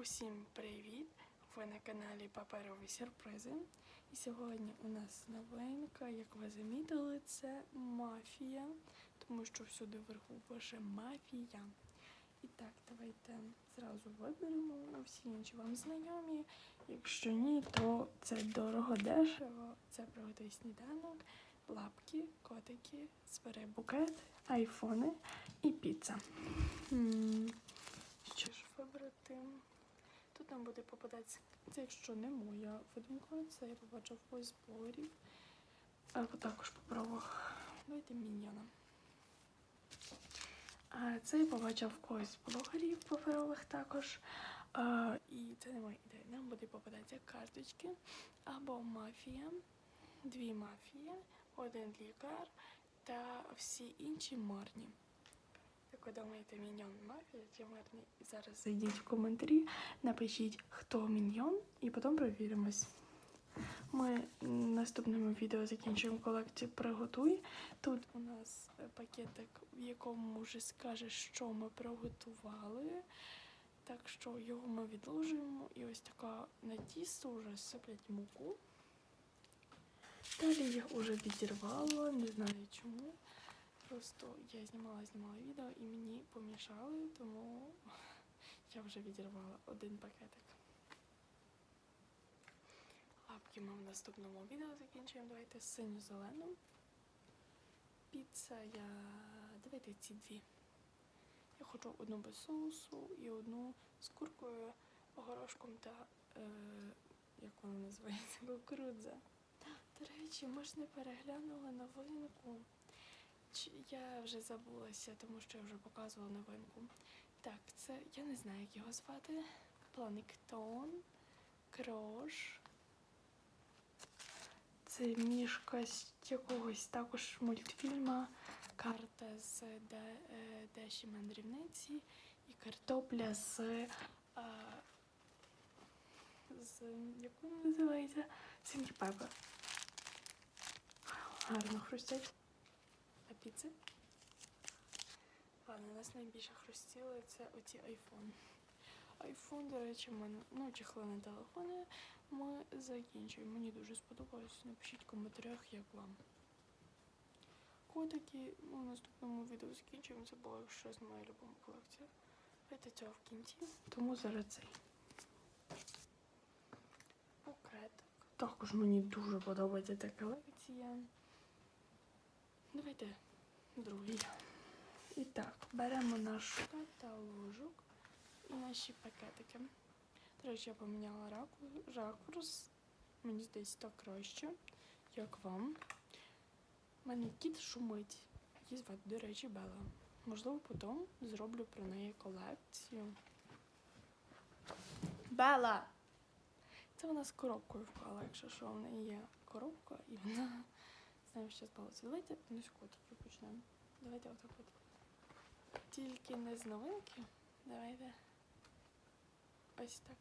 Усім привіт! Ви на каналі Паперові сюрпризи. І сьогодні у нас новинка, як ви замітили, це мафія, тому що всюди вверху пише мафія. І так, давайте зразу виберемо. Всі інші вам знайомі. Якщо ні, то це дорого дешево. Це приготуй сніданок, лапки, котики, збери букет, айфони і піца. Що ж вибрати? Тут нам буде попадатися, це якщо не моя видумка, це я побачив з блогерів. А також попробував. Давайте міньйона. Це я побачив когось блогерів паперових також. А, і це не моя ідея. Нам буде попадатися карточки або мафія, дві мафії, один лікар та всі інші марні. Ви думаєте, міньйон мафія чи марні? Зараз зайдіть в коментарі, напишіть, хто міньйон, і потім перевіримось. Ми в наступному відео закінчуємо колекцію Приготуй. Тут у нас пакетик, в якому вже скаже, що ми приготували. Так що його ми відложуємо. І ось така на тісто вже сиплять муку. Далі я вже відірвала, не знаю чому. Просто я знімала, знімала відео і мені помішали, тому я вже відірвала один пакетик. Лапки ми в наступному відео закінчуємо. Давайте з синьо-зеленим. Піца я. Давайте ці дві. Я хочу одну без соусу і одну з куркою, горошком та. Е, як вона називається? Кукурудза. До речі, ми ж не переглянули новинку. Я вже забулася, тому що я вже показувала новинку. Так, це я не знаю, як його звати. Планктон, Крош. Це мішка з якогось також мультфільма. Карта з е, Деші мандрівниці і картопля з. е, з як вона називається? Сінкі Пеппер. Гарно хрустять. Піци? Ладно, нас найбільше хрустіли це оці айфон. Айфон, до речі, в мене, ну, чехли на телефони ми закінчуємо. Мені дуже сподобалось. Напишіть в коментарях, як вам. Котики ну, в наступному відео закінчуємо. Це була щось моя любима колекція. Давайте цього в кінці. Тому зараз цей. Букетик. Також мені дуже подобається ця колекція. Давайте другий. І так, беремо наш каталожок і наші пакетики. До речі, я поміняла раку- ракурс. Мені здається, так краще. Як вам? У мене кіт шумить. Її звати, до речі, Бела. Можливо, потім зроблю про неї колекцію. Бела! Це вона з коробкою впала, якщо що, в неї є коробка і вона знаємо, що сталося. Давайте ну, з почнемо. Давайте отак от. Тільки не з новинки. Давайте. Ось так.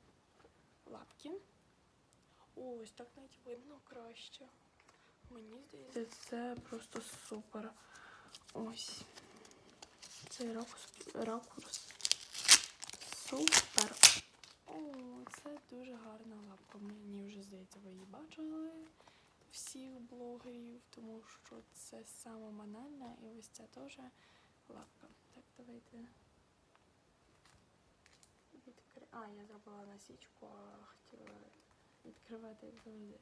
Лапки. Ось так навіть видно краще. Мені здається, це просто супер. Ось. Цей ракурс. ракурс. Супер. О, це дуже гарна лапка. Мені вже здається, ви її бачили всіх блогерів, тому що це саме банальна і ось ця теж лапка. Так, давайте. Відкри... А, я забула насічку, а хотіла відкривати як завжди.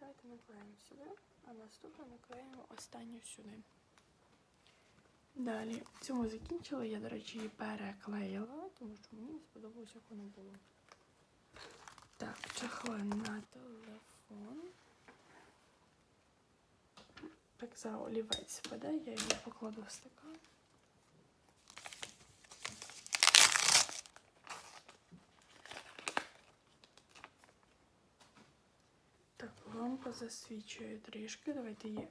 Давайте наклеїмо сюди, а наступно наклеїмо останню сюди. Далі цю ми закінчили. Я, до речі, переклеїла, тому що мені не сподобалося, як воно було. Так, чехли на телефон. Так, зараз олівець впаде, я його покладу в стакан. Так, лампа засвічує трішки. Давайте її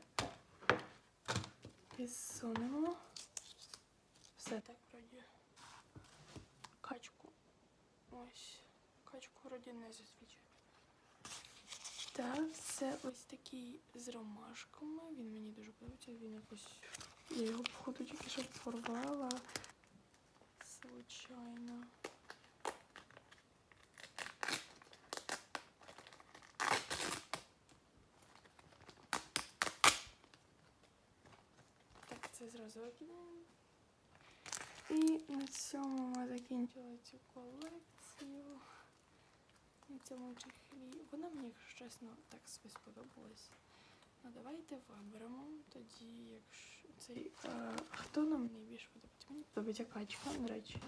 підсунемо. Все так вроді. Качку. Ось. Качку вроді не засвічує. Так, це ось такий з ромашками. Він мені дуже подобається. Він якось Я його походу тільки що порвала. Случайно. Так, це зразу викидаємо. І на цьому ми закінчили цю колекцію. На цьому чехлі. Вона мені, якщо чесно, так собі сподобалась. Ну давайте виберемо тоді, якщо цей. Е, хто нам найбільше подобається? Мені подобається качка, до речі.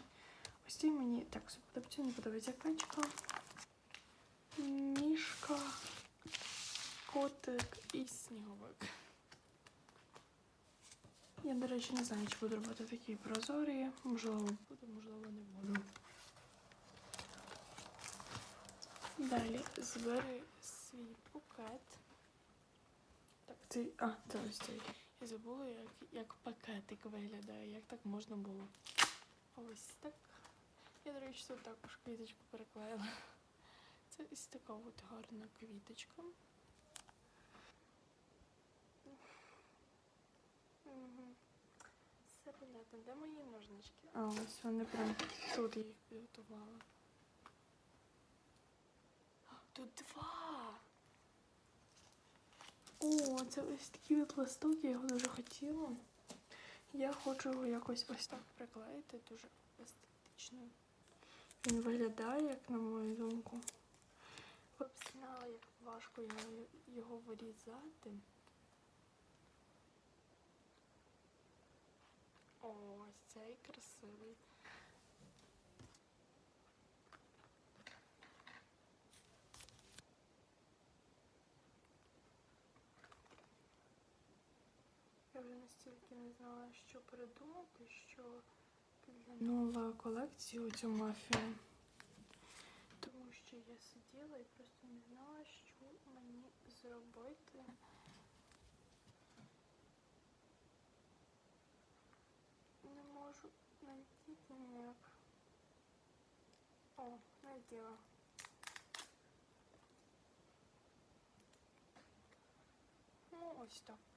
Ось цей мені так собі подобається, мені подобається качка. Мішка, котик і сніговик. Я, до речі, не знаю, чи буду робити такі прозорі. Можливо, буду, можливо, не буду. Далі збери свій букет. Так, цей. А, це ось цей. Я забула, як, як пакетик виглядає, як так можна було. Ось так. Я, до речі, тут також квіточку переклеїла. Це ось така от гарна квіточка. Все понятно. Де мої ножнички? А, ось вони прям тут їх підготувала. Тут два. О, це ось такий от листок, я його дуже хотіла. Я хочу його якось ось так приклеїти, дуже естетично. Він виглядає, як на мою думку. Ви б знали, як важко його, його вирізати. Ось цей красивий. Вже настільки не знала, що придумати, що для нова колекція у цю мафію. Тому що я сиділа і просто не знала, що мені зробити. Не можу знайти ніяк. О, знайділа. Ну, ось так.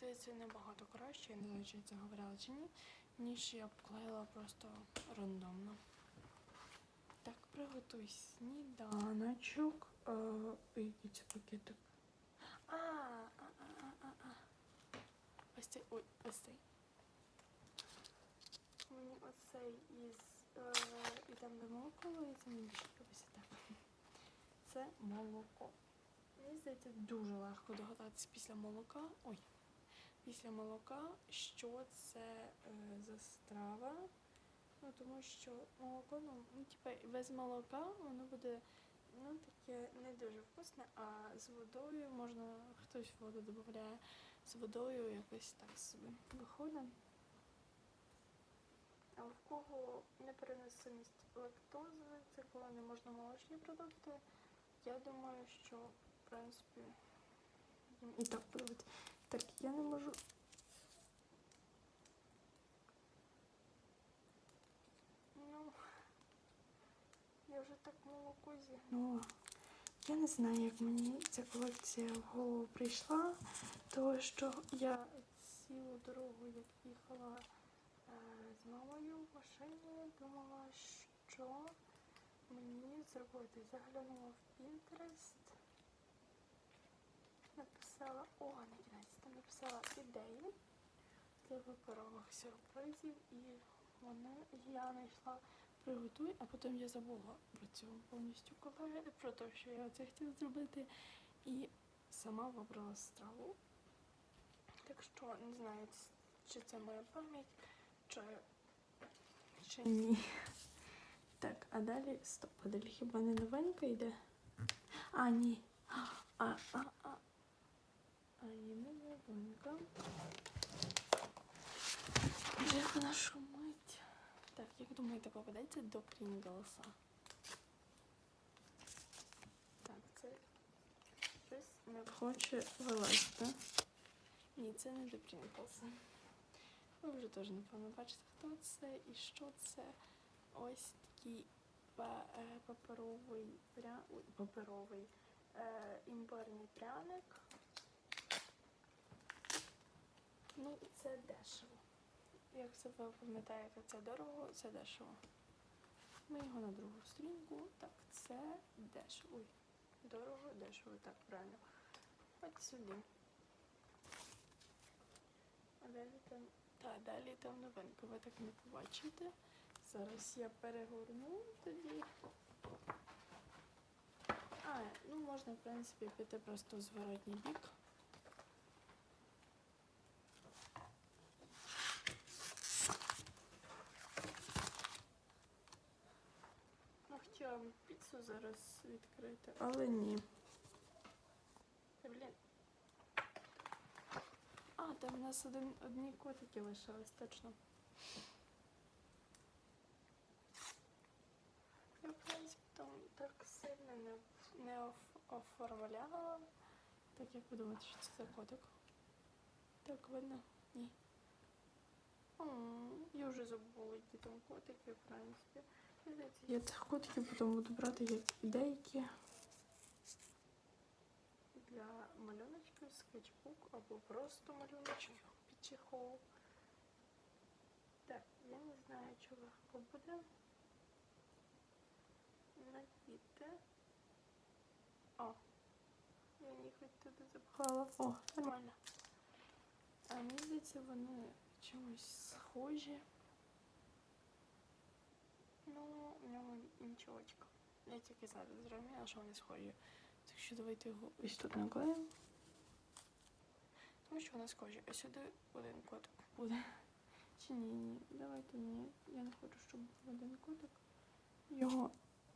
Здається, набагато краще, я не знаю, чи це говорила чи ні, ніж я обклеїла просто рандомно. Так, приготуй сніданочок. Е, який це пакетик? А, а, а, а, а. Ось цей, ой, ось цей. Мені оцей із е, і там де молоко лиється, мені більше так. Це молоко. Мені здається, дуже легко догадатися після молока. Ой, після молока, що це е, за страва. Ну, тому що молоко, ну, ну типа, без молока воно буде ну, таке не дуже вкусне, а з водою можна, хтось воду додає, з водою якось так собі виходить. А в кого непереносимість лактози, це коли не можна молочні продукти, я думаю, що в принципі їм і так подобається. Так, я не можу. Ну, я вже так молоко зігнула. Я не знаю, як мені ця колекція в голову прийшла, тому що я цілу дорогу, як їхала е, з мамою в машині, думала, що мені зробити. Заглянула в Pinterest, написала, о, написала ідеї для паперових сюрпризів, і вони я знайшла приготуй, а потім я забула про цю повністю колеги, про те, що я це хотіла зробити, і сама вибрала страву. Так що не знаю, чи це моя пам'ять, чи, чи ні. Так, а далі стоп, а далі хіба не новенька йде? А, ні. А, а, а. А ні, не новенька. Як вона шумить. Так, як думаєте, попадеться до Прінглса? Так, це щось не хоче вилазити. Ні, це не до Прінглса. Ви вже теж, напевно, бачите, хто це і що це. Ось такий па- е, паперовий пря... Ой, паперовий е, імбирний пряник. Це дешево. Якщо ви пам'ятаєте, це дорого, це дешево. Ми його на другу сторінку. Так, це дешево. Ой, дорого, дешево, так, правильно. От сюди. А далі там. Та, далі там новинка, ви так не побачите. Зараз я перегорну тоді. А, ну можна, в принципі, піти просто в зворотній бік. Ну, хотіла піцу зараз відкрити, але ні. Блін. А, там у нас один, одні котики лишились, точно. Я, в принципі, там так сильно не, не оф- оформляла. Так як ви думаєте, що це за котик? Так, видно? Ні. М, Я вже забула, які там котики, в принципі. Мені Я цих котиків потім буду брати як ідейки для малюночків, скетчбук або просто малюночок під чехол. Так, я не знаю, чи легко буде. Надіти. О, я їх хоч туди запхала. О, нормально. А мені здається, вони чимось схожі. Ну, у нього нічогочка. Я тільки зараз зрозуміла, що вони схожі. Так що давайте його ось тут наклеїмо. Тому що вони схожі. А сюди один котик буде. Чи ні, ні. Давайте ні. Я не хочу, щоб був один котик. Його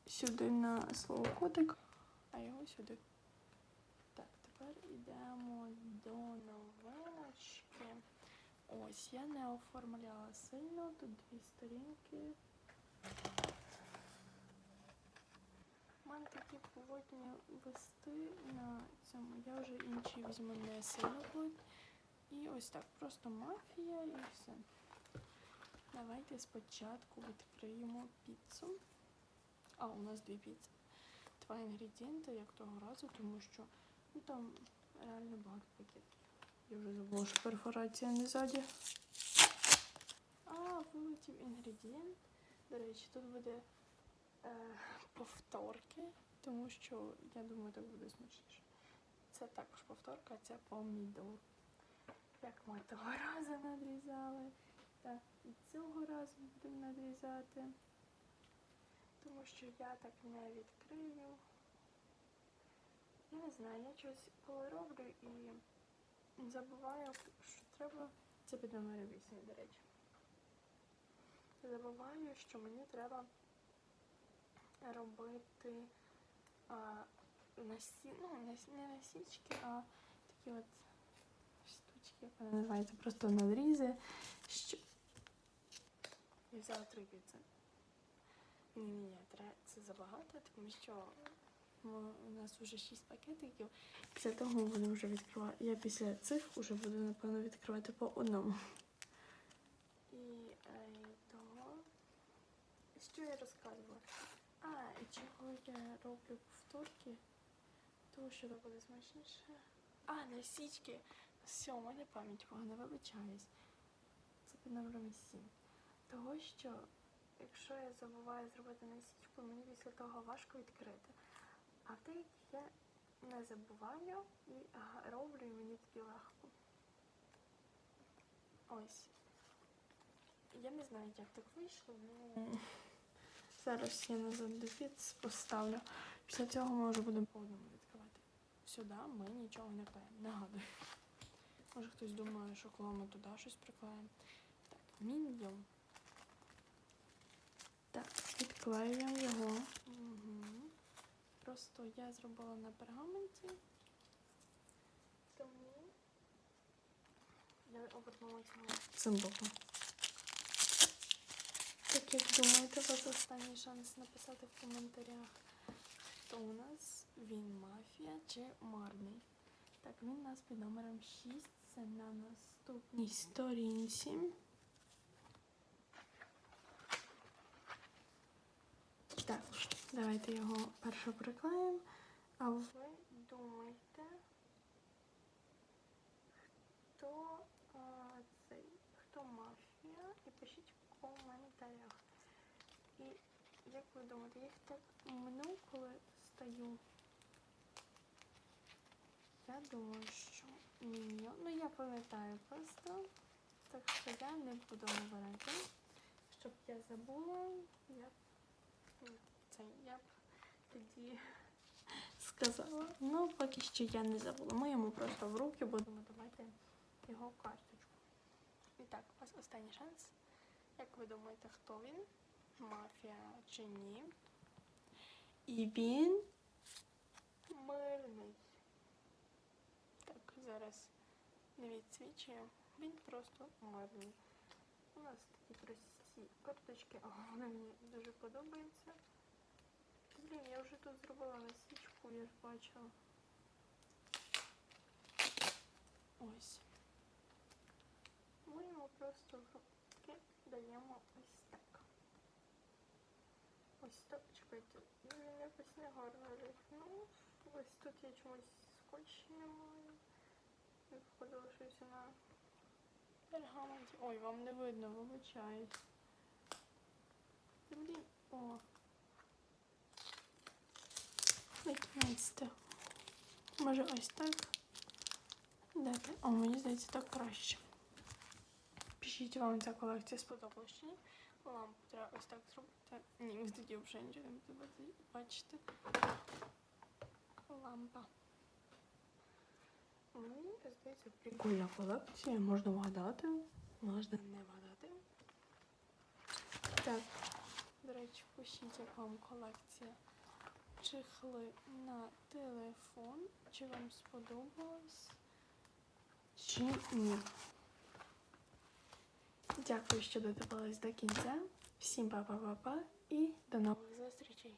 сюди на слово котик, а його сюди. Так, тепер йдемо до новиночки. Ось, я не оформляла сильно, тут дві сторінки. У мене такі поводні листи на цьому. Я вже інші візьму не сильно плотні. І ось так, просто мафія і все. Давайте спочатку відкриємо піцу. А, у нас дві піци. Два інгредієнти, як того разу, тому що ну, там реально багато пакетів. Я вже забула, що перфорація не ззаді. А, вилетів інгредієнт. До речі, тут буде е, повторки, тому що я думаю, так буде смачніше. Це також повторка, це помідор. Як ми того разу надрізали, так і цього разу будемо надрізати. Тому що я так не відкрию. Я не знаю, я щось коли роблю і забуваю, що треба. Це під номером 8, до речі. Забуваю, що мені треба робити а, насі... ну, не насічки, а такі от штучки, як вони називаються, просто надрізи. Що... Я взяла три піци. Ні, ні, ні, це забагато, тому що у нас вже шість пакетиків. Після того будемо вже відкривати. Я після цих вже буду, напевно, відкривати по одному. І е, того. Що я розказувала? А, і чого я роблю повторки? Тому що це буде смачніше. А, насічки. Все, у мене пам'ять погана, вибачаюсь. Це під номером 7. Того, що якщо я забуваю зробити насічку, мені після того важко відкрити. А в деяких я не забуваю і роблю, і мені тоді легко. Ось. Я не знаю, як так вийшло, але зараз я назад дефіц поставлю. Після цього ми вже будемо по одному відкривати. Сюди ми нічого не клеїмо. Нагадую. Може хтось думає, що коли ми туди щось приклеїмо. Так, міньйон. Так, відклеюємо його. Угу. Просто я зробила на пергаменті. Тому я обернула цього цим боком. Так як думаєте, у вас останній шанс написати в коментарях, хто у нас він мафія чи марний. Так, він у нас під номером 6. Це на наступній сторінці. Так, давайте його перше приклеїмо. А ви думаєте, хто а, напишіть в коментарях. І як ви думаєте, я їх так мну, коли стаю? Я думаю, що ні. Ну я пам'ятаю просто. Так що я не буду говорити. Щоб я забула, я ну, це я б тоді сказала. Ну, поки що я не забула. Ми йому просто в руки будемо давати його карточку. І так, у вас останній шанс. Як ви думаєте, хто він? Мафія чи ні? І він мирний. Так, зараз не відсвічує. Він просто мирний. У нас такі прості карточки, а вони мені дуже подобаються. Блін, я вже тут зробила насічку, я ж бачила. Ось. Йому просто в руки даємо ось так. Ось так, чекайте, ну, він якось не гарно рифнув. Ось тут я чомусь скотч немає. Я входила щось на пергаменті. Ой, вам не видно, вибачаюсь. Блін, о. Накінець-то. Може ось так. Дайте. О, мені здається, так краще. Пишіть, вам ця колекція сподобалась чи ні. Лампу треба ось так зробити. Ні, ви тоді вже нічого не будете бачити. Лампа. Мені здається, прикольна колекція. Можна вгадати, можна не вгадати. Так, до речі, пишіть, як вам колекція чехли на телефон. Чи вам сподобалось? Чи ні? Дякую, що додивились до кінця. Всім па-па-па-па і до нових зустрічей!